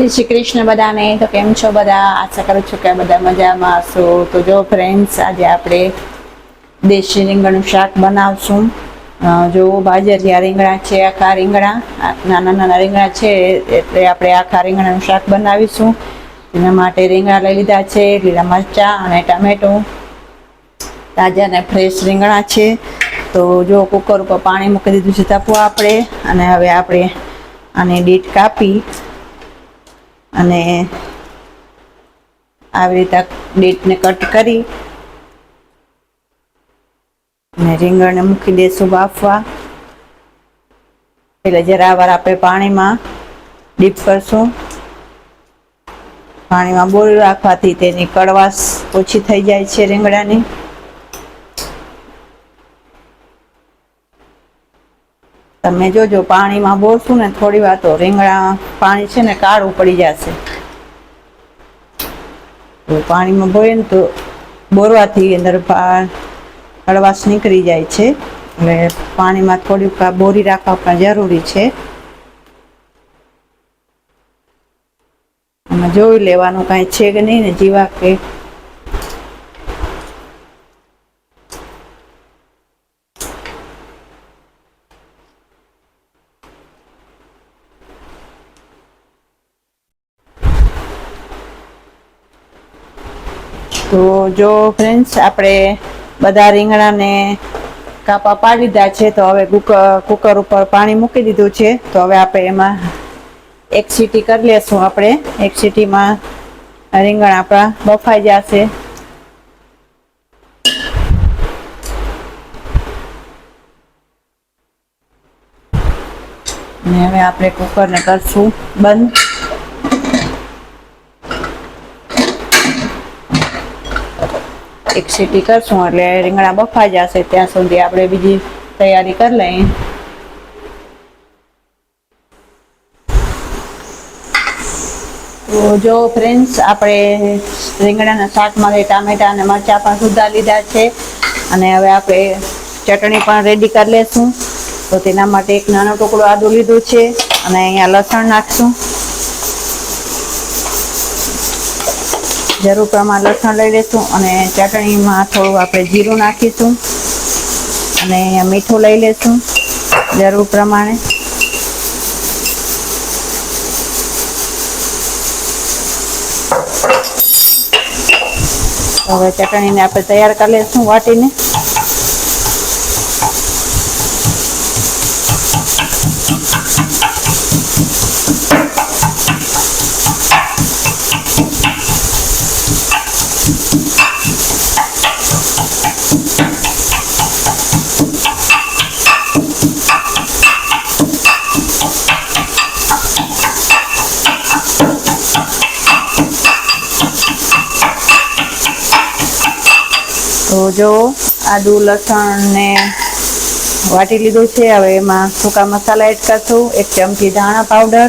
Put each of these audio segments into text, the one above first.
જય શ્રી કૃષ્ણ બધાને. તો કેમ છો બધા? આશા કરું છું કે બધા મજામાં હશો. તો જો ફ્રેન્ડ્સ આજે આપણે દેશી રીંગણનું શાક બનાવશું. જો બાજરિયા રીંગણા છે, આખા રીંગણા નાના નાના રીંગણા છે, એટલે આપણે આખા રીંગણાનું શાક બનાવીશું. એના માટે રીંગણા લઈ લીધા છે, લીલા મરચાં અને ટામેટું. તાજા અને ફ્રેશ રીંગણા છે. તો જો કુકર ઉપર પાણી મૂકી દીધું છે, તપવા આપણે. અને હવે આપણે આને ડીટ કાપી અને આવી રીતે ડેટને કટ કરી અને રીંગણને મૂકી દઈશું બાફવા. એટલે જરા વાર આપણે પાણીમાં ડીપ કરશું, પાણીમાં બોળી રાખવાથી તેની કડવાશ ઓછી થઈ જાય છે રીંગણાની. તમે જોજો, પાણીમાં બોળશું ને થોડી વાર તો રીંગણા પાણી છે ને કાળું પડી જશે. તો પાણીમાં બોળીએ ને તો બોરવાથી અંદર કડવાશ નીકળી જાય છે. એટલે પાણીમાં થોડીક બોરી રાખવા પણ જરૂરી છે. જોઈ લેવાનું કાંઈ છે કે નહીં ને, જીવા કે તો જો ફ્રેન્ડ્સ આપણે બધા રીંગણાને કાપા પાડી દીધા છે, તો હવે કુકર ઉપર પાણી મૂકી દીધું છે, તો હવે આપણે એમાં એક સીટી કરી લેશું આપણે. એક સીટીમાં રીંગણ આપણા બફાઈ જશે. ને હવે આપણે કુકરને કરશું બંધ. એક સીટી કરશું એટલે રીંગણા બફાઈ જશે, ત્યાં સુધી આપણે બીજી તૈયારી કરી લઈએ. તો જો ફ્રેન્ડ્સ આપણે રીંગણાના શાકમાંથી ટામેટા અને મરચાં પણ સુધા લીધા છે અને હવે આપણે ચટણી પણ રેડી કરી લેશું. તો તેના માટે એક નાનો ટુકડો આદુ લીધું છે અને અહીંયા લસણ નાખશું. જરૂર પ્રમાણ લસણ લઈ લઈશું અને ચટણીમાં થોડું આપણે જીરું નાખીશું અને મીઠું લઈ લઈશું જરૂર પ્રમાણે. હવે ચટણીને આપણે તૈયાર કરી લઈશું વાટીને. તો જો આદુ, લસણ ને વાટી લીધું છે. હવે એમાં સૂકા મસાલા એડ કરશું. એક ચમચી ધાણા પાવડર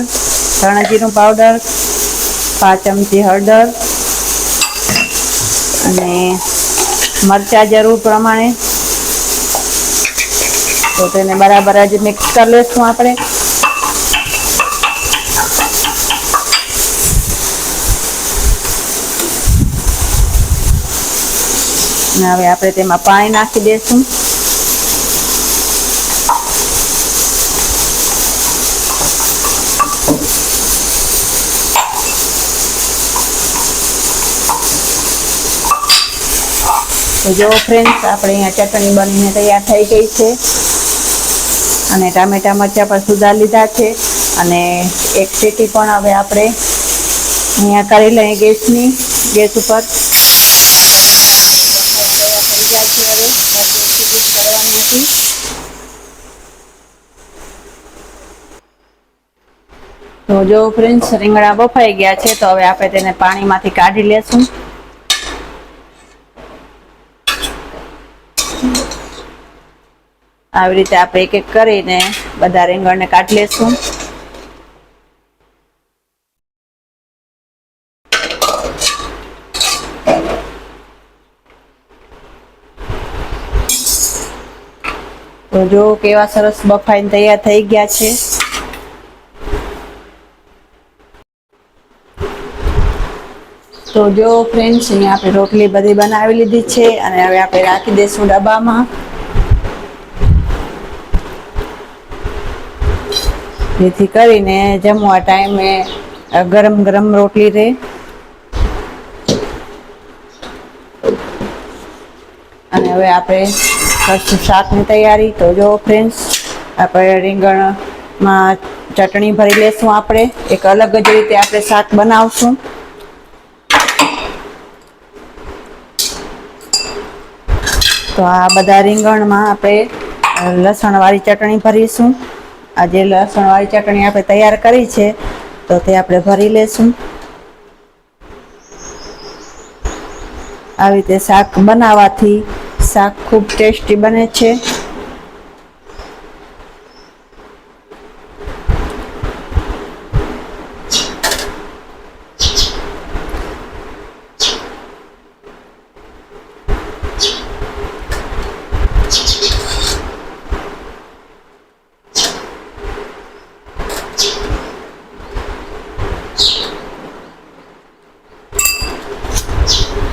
ધાણા પાવડર, પાંચ ચમચી હળદર અને મરચાં જરૂર પ્રમાણે. તો તેને બરાબર જ મિક્સ કરી લઈશું આપણે. અને હવે આપણે તેમાં પાણી નાખી દઈશું તો જો ફ્રેન્ડ્સ આપણે અહીંયા ચટણી બનીને તૈયાર થઈ ગઈ છે. અને ટામેટા મરચાં પણ સુધાર લીધા છે. અને એક સીટી પણ હવે આપણે અહીંયા કરી લઈએ ગેસની, ગેસ ઉપર તૈયાર થઈ ગયા છે હવે બસ એક સીટી જ તો જો ફ્રેન્ડ્સ રીંગણા બફાઈ ગયા છે, તો હવે આપણે તેને પાણીમાંથી કાઢી લેશું. આવી રીતે આપણે એક એક કરીને બધા રીંગણને કાઢી લેશું. જો કેવા સરસ બફાઈને તૈયાર થઈ ગયા છે. તો જો ફ્રેન્ડ્સ અહીંયા આપણે રોટલી બધી બનાવી લીધી છે અને હવે આપણે રાખી દઈશું ડબ્બામાં. જેથી કરીને જમવા ટાઈમે ગરમ ગરમ રોટલી રહે. અને હવે આપણે કરશું શાકની તૈયારી. તો જો ફ્રેન્ડ્સ આપણે રીંગણમાં ચટણી ભરી લેશું આપણે. એક અલગ જ રીતે આપણે શાક બનાવશું. તો આ બધા રીંગણમાં આપણે લસણવાળી ચટણી ભરીશું. આ જે લસણવાળી ચટણી આપણે તૈયાર કરી છે, તો તે આપણે ભરી લેશું. આવી રીતે શાક બનાવવાથી શાક ખૂબ ટેસ્ટી બને છે.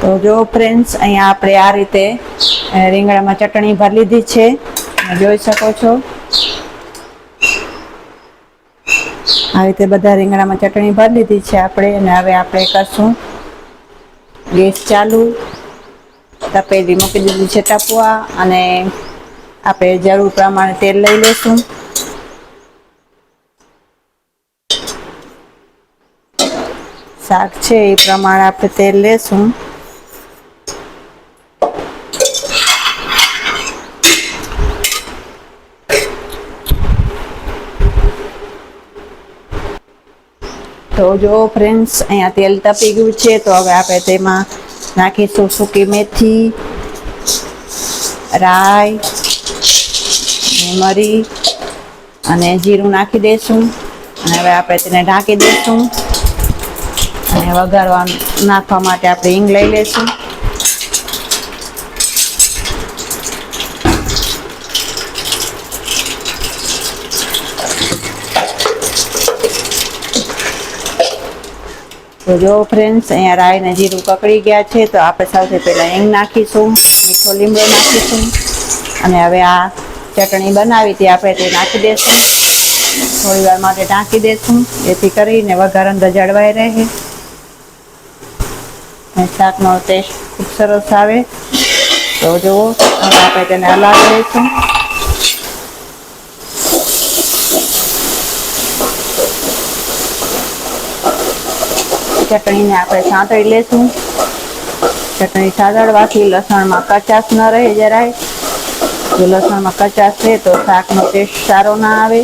તો જો ફ્રેન્ડ્સ અહીંયા આપણે આ રીતે રીંગણામાં ચટણી ભરી લીધી છે. જોઈ શકો છો. આ રીતે બધા રીંગણામાં ચટણી ભરી લીધી છે આપણે અને હવે આપણે કરશું ગેસ ચાલુ. તપેલી મૂકી દીધી છે ટપવા અને આપણે જરૂર પ્રમાણે તેલ લઈ લઈશું શાક છે એ પ્રમાણે આપણે તેલ લેશું. તો જો ફ્રેન્ડ્સ અહીંયા તેલ તપી ગયું છે, તો હવે આપણે તેમાં નાખીશું સૂકી મેથી, રાઈ મરી, અને જીરું નાખી દઈશું અને હવે આપણે તેને ઢાંકી દઈશું અને વઘારવા નાખવા માટે આપણે હિંગ લઈ લઈશું તો જો ફ્રેન્ડ્સ અહીંયા રાઈ ને જીરું કકડી ગયા છે, તો આપણે સૌથી પહેલાં હિંગ નાખીશું, મીઠો લીમડો નાખીશું, અને હવે આ ચટણી બનાવી હતી આપણે તે નાખી દઈશું થોડી વાર માટે ઢાંકી દઈશું જેથી કરીને વઘાર અંદર જળવાઈ રહે. અને શાકનો ટેસ્ટ ખૂબ સરસ આવે. તો જુઓ આપણે તેને હલાવી લઈશું. ચટણીને આપણે સાંતળી લેશું. ચટણી સાંતળવાથી લસણમાં કચાશ ન રહે જરાય. જો લસણમાં કચાશ રહે તો શાકનો ટેસ્ટ સારો ના આવે.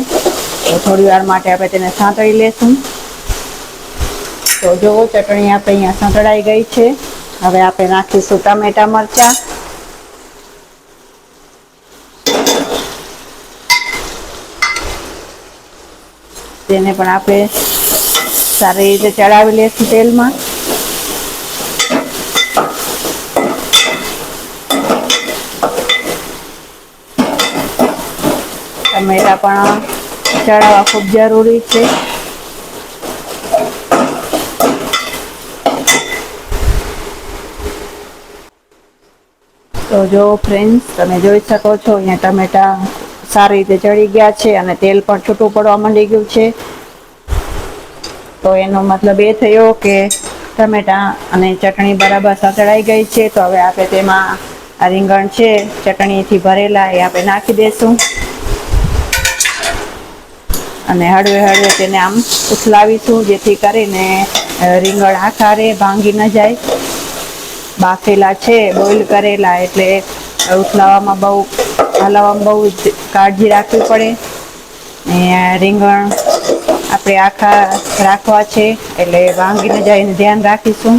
તો થોડી વાર માટે આપણે તેને સાંતળી લેશું. તો જુઓ ચટણી આપણે અહીંયા સાંતળાઈ ગઈ છે. હવે આપણે નાખીશું ટામેટા મરચાં. તેને પણ આપણે સારી રીતે ચડાવી લેશું તેલમાં. ટમેટા પણ ચડાવવા ખૂબ જરૂરી છે. તો જો ફ્રેન્ડ્સ તમે જોઈ શકો છો, અહીંયા ટમેટા સારી રીતે ચડી ગયા છે અને તેલ પણ છૂટું પડવા માંડી ગયું છે. તો એનો મતલબ એ થયો કે ટમેટા અને ચટણી બરાબર સતળાઈ ગઈ છે, તો હવે આપણે તેમાં આ રીંગણ છે, ચટણીથી ભરેલા એ આપણે નાખી દઈશું અને હળવે હળવે તેને આમ ઉથલાવીશું, જેથી કરીને રીંગણ આખારે ભાંગી ન જાય. બાફેલા છે, બોઇલ કરેલા, એટલે ઉથલાવામાં બહુ, હલાવવામાં બહુ કાળજી રાખવી પડે. ને રીંગણ આપણે આખા રાખવા છે એટલે વાંગીને જઈને ધ્યાન રાખીશું.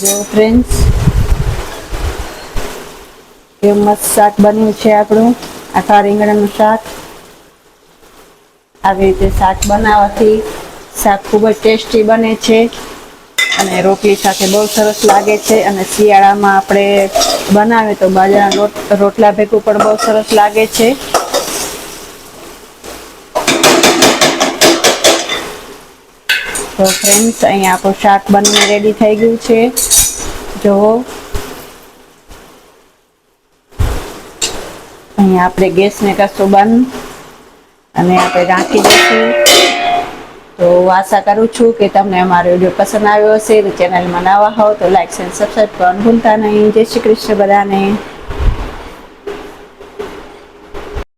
જો ફ્રેન્ડ્સ કેવું મસ્ત શાક બન્યું છે આપણું. આખા રીંગણાનું શાક. આવી રીતે શાક બનાવવાથી શાક ખૂબ જ ટેસ્ટી બને છે. અને રોટલી સાથે બહુ સરસ લાગે છે. અને શિયાળામાં આપણે બનાવીએ તો બાજરાના રોટલા ભેગું પણ બહુ સરસ લાગે છે. તો ફ્રેન્ડ્સ અહીંયા આપણું શાક બનીને રેડી થઈ ગયું છે. જુઓ. અહીંયા આપણે ગેસને કરશું બંધ. અને આપણે રાખી દઈશું. તો આશા કરું છું કે તમને અમારો વીડિયો પસંદ આવ્યો હશે ચેનલમાં નવા હો તો લાઇક એન્ડ સબસ્ક્રાઈબ પણ ભૂલતા નહીં. જય શ્રી કૃષ્ણ બધાને.